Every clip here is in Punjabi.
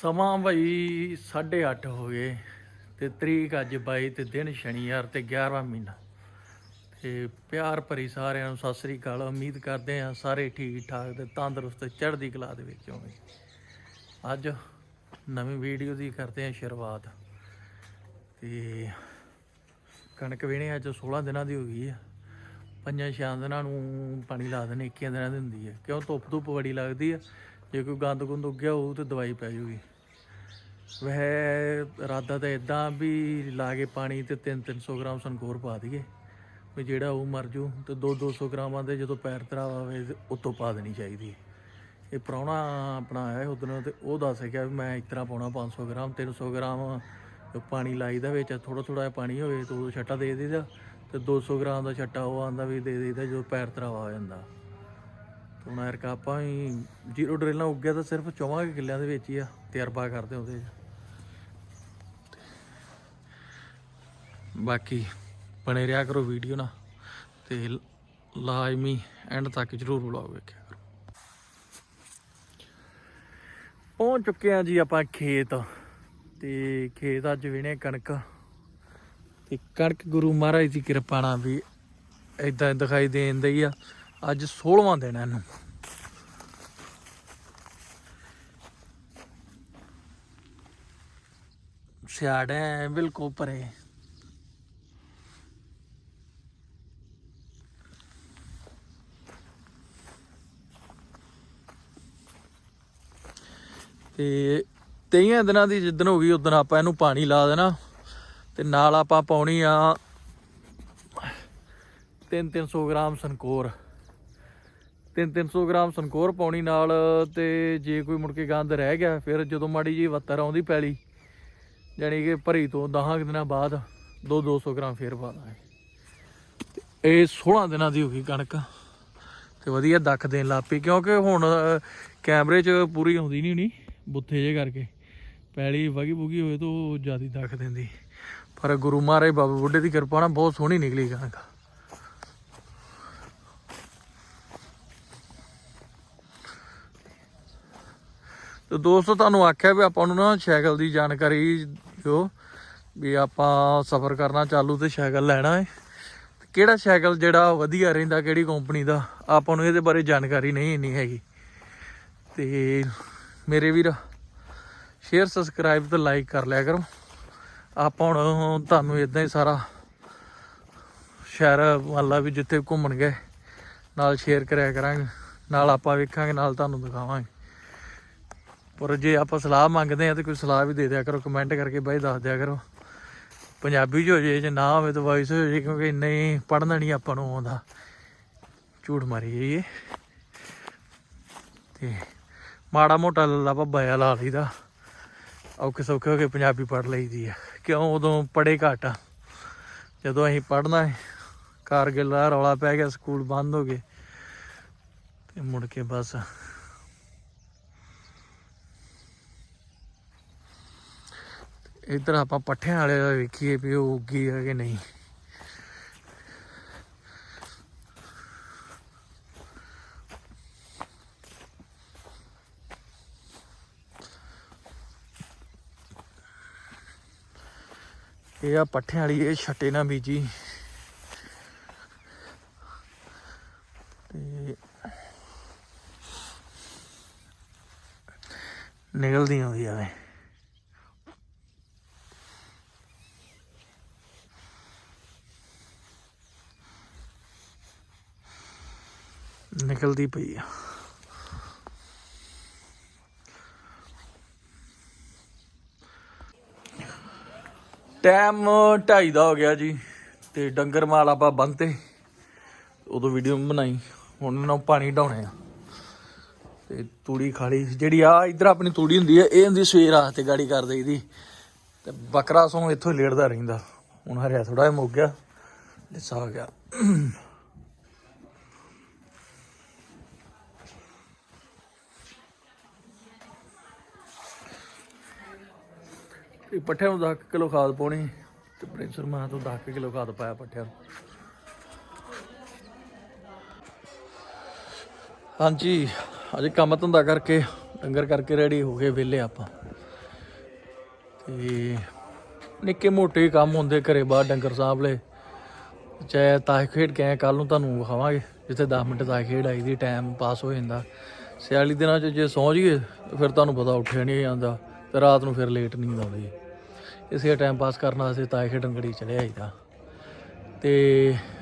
ਸਮਾਂ ਭਾਈ 8:30 ਹੋ ਗਏ ਤੇ ਤਰੀਕ ਅੱਜ 22 ਤੇ ਦਿਨ ਸ਼ਨੀਵਾਰ ਤੇ 11ਵਾਂ ਮਹੀਨਾ। ਤੇ ਪਿਆਰ ਭਰੀ ਸਾਰਿਆਂ ਨੂੰ ਸਤਿ ਸ੍ਰੀ ਅਕਾਲ। ਉਮੀਦ ਕਰਦੇ ਹਾਂ ਸਾਰੇ ਠੀਕ ਠਾਕ ਤੇ ਤੰਦਰੁਸਤ ਚੜ੍ਹਦੀ ਕਲਾ ਦੇ ਵਿੱਚ ਹੋਵੇ ਅੱਜ ਨਵੀਂ ਵੀਡੀਓ ਦੀ ਕਰਦੇ ਹਾਂ ਸ਼ੁਰੂਆਤ। ਤੇ ਕਣਕ ਵੇਣੇ ਅੱਜ 16 ਦਿਨਾਂ ਦੀ ਹੋ ਗਈ ਹੈ ਪੰਜਾਂ ਛਿਆਂ ਦਿਨਾਂ ਨੂੰ ਪਾਣੀ ਲਾ ਦੇਣੇ 21 ਦਿਨਾਂ ਦੀ ਹੁੰਦੀ ਹੈ ਕਿਉਂ? ਧੁੱਪ ਧੁੱਪ ਬੜੀ ਲੱਗਦੀ ਆ। ਜੇ ਕੋਈ ਗੰਦ ਗੁੰਦ ਉੱਗਿਆ ਹੋਊ ਤੇ ਦਵਾਈ ਪੈ ਜੂਗੀ ਵਹਿ ਇਰਾਦਾ ਤਾਂ ਇਦਾਂ ਵੀ ਲਾ ਕੇ ਪਾਣੀ ਤੇ 3-300 ਗ੍ਰਾਮ ਸੰਕੋਰ ਪਾ ਦਈਏ। ਵੀ ਜਿਹੜਾ ਉਹ ਮਰ ਜੂ ਤੇ 2-200 ਗ੍ਰਾਮਾਂ ਦੇ ਜਦੋਂ ਪੈਰ ਤਰਾਵਾ ਹੋਵੇ ਤੇ ਉਤੋਂ ਪਾ ਦੇਣੀ ਚਾਹੀਦੀ ਹੈ। ਇਹ ਪ੍ਰਾਹੁਣਾ ਆਪਣਾ ਆਇਆ ਉਦੋਂ ਤੇ ਉਹ ਦੱਸ ਗਿਆ ਵੀ ਮੈਂ ਇਸ ਤਰ੍ਹਾਂ ਪਾਉਣਾ 500 ਗ੍ਰਾਮ 300 ਗ੍ਰਾਮ ਪਾਣੀ ਲਾਈਦਾ ਵਿੱਚ ਥੋੜਾ ਥੋੜਾ ਜਿਹਾ ਪਾਣੀ ਹੋਵੇ ਤਾਂ ਉਹ ਛੱਟਾ ਦੇ ਦੇਈਦਾ ਤੇ 200 ਗ੍ਰਾਮ ਦਾ ਛੱਟਾ ਉਹ ਆਂਦਾ ਵੀ ਦੇ ਦੇਈਦਾ ਜਦੋਂ ਪੈਰ ਤਰਾਵਾ ਹੋ ਜਾਂਦਾ। ਤੇ ਹੁਣ ਯਾਰ ਆਪਾਂ ਹੀ ਜ਼ੀਰੋ ਡਰਿਲ ਨਾਲ ਉੱਗਿਆ ਤਾਂ ਸਿਰਫ 24 ਕਿੱਲਿਆਂ ਦੇ ਵਿੱਚ ਹੀ ਆ ਤਜਰਬਾ ਕਰਦੇ ਉਹਦੇ ਬਾਕੀ ਬਣੇ ਰਿਹਾ ਕਰੋ ਵੀਡੀਓ ਨਾ ਤੇ ਲਾਜ਼ਮੀ ਐਂਡ ਤੱਕ ਜਰੂਰ ਵਲੌਗ ਵੇਖਿਆ ਕਰੋ। ਪਹੁੰਚ ਚੁੱਕੇ ਆ ਜੀ ਆਪਾਂ ਖੇਤ ਤੇ ਖੇਤ ਅੱਜ ਵੇਣੇ ਕਣਕ। ਤੇ ਕਣਕ ਗੁਰੂ ਮਹਾਰਾਜ ਦੀ ਕਿਰਪਾ ਨਾਲ ਵੀ ਇਦਾਂ ਦਿਖਾਈ ਦੇਣ ਦਈ ਆ। ਅੱਜ 16ਵਾਂ ਦਿਨ ਆ ਇਹਨੂੰ। ਸਿਆੜ ਹੈ ਬਿਲਕੁਲ ਪਰੇ। ਤੇ ਤੇਈਆਂ ਦਿਨਾਂ ਦੀ ਜਿੱਦਣ ਹੋ ਗਈ, ਉਦੋਂ ਆਪਾਂ ਇਹਨੂੰ ਪਾਣੀ ਲਾ ਦੇਣਾ ਤੇ ਨਾਲ ਆਪਾਂ ਪਾਉਣੀ ਆ 3-300 ਗ੍ਰਾਮ ਸੰਕੋਰ। 3-300 ਗ੍ਰਾਮ ਸੰਕੋਰ ਪਾਉਣੀ ਨਾਲ ਤੇ ਜੇ ਕੋਈ ਮੁੜ ਕੇ ਗੰਦ ਰਹਿ ਗਿਆ, ਫਿਰ ਜਦੋਂ ਮਾੜੀ ਜੀ ਵੱਤਰ ਆਉਂਦੀ ਪੈਲੀ, ਜਾਣੀ ਕਿ ਭਰੀ ਤੋਂ 10 ਦਿਨਾਂ ਬਾਅਦ 2-200 ਗ੍ਰਾਮ ਫੇਰ ਪਾ ਦਾਂਗੇ। ਤੇ ਇਹ 16 ਦਿਨਾਂ ਦੀ ਹੋ ਗਈ ਕਣਕ। ਤੇ ਵਧੀਆ ਦੱਖ ਦੇਣ ਲੱਗ ਪਈ, ਕਿਉਂਕਿ ਹੁਣ ਕੈਮਰੇ 'ਚ ਪੂਰੀ ਆਉਂਦੀ ਨਹੀਂ ਹੁਣੀ। ਬੁੱਥੇ ਜੇ ਕਰਕੇ। ਪੈਲੀ ਵਗੀ ਬੁਗੀ ਹੋਏ ਤਾਂ ਉਹ ਜ਼ਿਆਦਾ ਦੱਖ ਦਿੰਦੀ। ਪਰ ਗੁਰੂ ਮਹਾਰਾਜ ਬਾਬਾ ਬੁੱਢੇ ਦੀ ਕਿਰਪਾ ਨਾਲ ਬਹੁਤ ਸੋਹਣੀ ਨਿਕਲੀ ਕਣਕ। ਤੇ ਦੋਸਤੋ, ਤੁਹਾਨੂੰ ਆਖਿਆ ਵੀ ਆਪਾਂ ਨੂੰ ਨਾ ਸਾਈਕਲ ਦੀ ਜਾਣਕਾਰੀ ਦਿਓ ਵੀ ਆਪਾਂ ਸਫ਼ਰ ਕਰਨਾ ਚਾਲੂ ਤੇ ਸਾਈਕਲ ਲੈਣਾ ਹੈ ਕਿਹੜਾ ਸਾਈਕਲ ਜਿਹੜਾ ਵਧੀਆ ਰਹਿੰਦਾ, ਕਿਹੜੀ ਕੰਪਨੀ ਦਾ, ਆਪਾਂ ਨੂੰ ਇਹਦੇ ਬਾਰੇ ਜਾਣਕਾਰੀ ਨਹੀਂ, ਇੰਨੀ ਹੈਗੀ। ਤੇ ਮੇਰੇ ਵੀਰ ਸ਼ੇਅਰ ਸਬਸਕ੍ਰਾਈਬ ਤੇ ਲਾਈਕ ਕਰ ਲਿਆ ਕਰੋ। ਆਪਾਂ ਹੁਣ ਤੁਹਾਨੂੰ ਇਦਾਂ ਹੀ ਸਾਰਾ ਸ਼ਹਿਰ ਵਾਲਾ ਵੀ ਜਿੱਥੇ ਘੁੰਮਣ ਗਏ, ਨਾਲ ਸ਼ੇਅਰ ਕਰਿਆ ਕਰਾਂਗੇ। ਨਾਲ ਆਪਾਂ ਵੇਖਾਂਗੇ, ਨਾਲ ਤੁਹਾਨੂੰ ਦਿਖਾਵਾਂਗੇ। ਪਰ ਜੇ ਆਪਾਂ ਸਲਾਹ ਮੰਗਦੇ ਆ ਤੇ ਕੋਈ ਸਲਾਹ ਵੀ ਦੇ ਦਿਆ ਕਰੋ ਕਮੈਂਟ ਕਰਕੇ ਬਾਈ ਦੱਸ ਦਿਆ ਕਰੋ। ਪੰਜਾਬੀ ਚ ਹੋ ਜੇ ਜੇ ਨਾ ਹੋਵੇ ਤਾਂ ਵਾਇਸ ਹੋ ਜੇ, ਕਿਉਂਕਿ ਇੰਨੇ ਪੜ੍ਹਨਾ ਨਹੀਂ ਆਪਾਂ ਨੂੰ ਆਉਂਦਾ। ਝੂਠ ਮਾਰੀ ਜਾਈਏ। ਤੇ ਮਾੜਾ ਮੋਟਾ ਲੱਲਾ ਭੱਬਾ ਜਿਹਾ ਲਾ ਲਈਦਾ। ਔਖੇ ਸੌਖੇ ਹੋ ਕੇ ਪੰਜਾਬੀ ਪੜ੍ਹ ਲਈਦੀ ਆ। ਕਿਉਂ? ਉਦੋਂ ਪੜੇ ਘੱਟ ਆ। ਜਦੋਂ ਅਸੀਂ ਪੜ੍ਹਨਾ ਹੈ ਕਾਰਗਿਲ ਦਾ ਰੌਲਾ ਪੈ ਗਿਆ, ਸਕੂਲ ਬੰਦ ਹੋ ਗਏ। ਤੇ ਮੁੜ ਕੇ ਬਸ। ਇੱਧਰ ਆਪਾਂ ਪੱਠਿਆਂ ਵਾਲੇ ਵੇਖੀਏ ਵੀ ਉਹ ਉੱਗੀ ਹੈ ਕਿ ਨਹੀਂ। ਇਹ ਆ ਪੱਠਿਆਂ ਵਾਲੀ, ਇਹ ਛੱਟੇ ਨਾਲ ਬੀਜੀ। ਤੇ ਨਿਕਲਦੀ ਆਉਂਦੀ ਆਵੇ ਨਿਕਲਦੀ ਪਈ ਆ। ਟਾਈਮ 2:30 ਦਾ ਹੋ ਗਿਆ ਜੀ, ਤੇ ਡੰਗਰ ਮਾਲ ਆਪਾਂ ਬੰਨਤੇ ਉਦੋਂ ਵੀਡੀਓ ਬਣਾਈ, ਹੁਣ ਉਹਨਾਂ ਨੂੰ ਪਾਣੀ ਢਾਉਣੇ ਆ। ਤੇ ਤੂੜੀ ਖਾਲੀ, ਜਿਹੜੀ ਆ, ਇਧਰ ਆਪਣੀ ਤੂੜੀ ਹੁੰਦੀ ਹੈ ਇਹ ਹੁੰਦੀ ਸਵੇਰ ਆ, ਤੇ ਗਾੜੀ ਕਰ ਦੇਈਦੀ। ਤੇ ਬੱਕਰਾ ਸੋਂ ਇੱਥੋਂ ਹੀ ਲੇੜਦਾ ਰਹਿੰਦਾ। ਹੁਣ ਹਰਿਆ ਥੋੜਾ ਜਿਹਾ ਮੁੱਕ ਗਿਆ ਲਿਸਾ ਹੋ ਗਿਆ ਤੇ ਪੱਠਿਆਂ ਨੂੰ 10 ਕਿਲੋ ਖਾਦ ਪਾਉਣੀ ਤੇ ਪ੍ਰਿੰਸਰ ਮਾਂ ਤੋਂ 10 ਕਿਲੋ ਖਾਦ ਪਾਇਆ ਪੱਠਿਆਂ ਨੂੰ। ਹਾਂਜੀ, ਅਜੇ ਕੰਮ ਧੰਦਾ ਕਰਕੇ, ਡੰਗਰ ਕਰਕੇ ਰੈਡੀ ਹੋ ਗਏ ਵਿਹਲੇ ਆਪਾਂ। ਤੇ ਨਿੱਕੇ ਮੋਟੇ ਕੰਮ ਹੁੰਦੇ ਘਰੇ ਬਾਹਰ ਡੰਗਰ ਸਾਂਭ ਲਏ। ਚਾਹੇ ਤਾਸ਼ ਖੇਡ ਕੇ ਕੱਲ ਨੂੰ ਤੁਹਾਨੂੰ ਵਿਖਾਵਾਂਗੇ, ਜਿੱਥੇ 10 ਮਿੰਟ ਤਾਸ਼ ਖੇਡ ਆਈ ਦੀ ਟਾਈਮ ਪਾਸ ਹੋ ਜਾਂਦਾ। ਸਿਆਲੀ ਦਿਨਾਂ 'ਚ ਜੇ ਸੌਂ ਜਾਈਏ, ਫਿਰ ਤੁਹਾਨੂੰ ਪਤਾ ਉੱਠਿਆ ਨਹੀਂ ਜਾਂਦਾ, ਤੇ ਰਾਤ ਨੂੰ ਫਿਰ ਲੇਟ ਨੀਂਦ ਆਉਂਦੀ ਇਸੇ ਟਾਈਮ ਪਾਸ ਕਰਨ ਵਾਸਤੇ ਤਾਸ਼ ਖੇਡਣ ਗੜੀ ਚਲੇ ਆਈਦਾ ਤੇ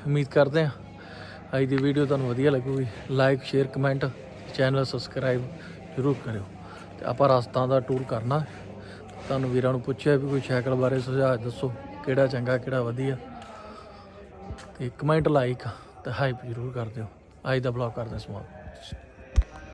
ਉਮੀਦ ਕਰਦੇ ਹਾਂ ਅੱਜ ਦੀ ਵੀਡੀਓ ਤੁਹਾਨੂੰ ਵਧੀਆ ਲੱਗੂਗੀ। Like share comment channel subscribe ਜ਼ਰੂਰ ਕਰਿਓ। ਤੇ ਆਪਾਂ ਰਸਤਾ ਦਾ ਟੂਰ ਕਰਨਾ। ਤੁਹਾਨੂੰ ਵੀਰਾਂ ਨੂੰ ਪੁੱਛਿਆ ਵੀ ਕੋਈ ਸਾਈਕਲ ਬਾਰੇ ਸੁਝਾਅ ਦੱਸੋ, ਕਿਹੜਾ ਚੰਗਾ, ਕਿਹੜਾ ਵਧੀਆ। ਤੇ ਕਮੈਂਟ ਲਾਈਕ ਤੇ ਹਾਈਪ ਜ਼ਰੂਰ ਕਰ ਦਿਓ। ਅੱਜ ਦਾ ਬਲੌਗ ਕਰਦੇ ਸਮਾਪਤ।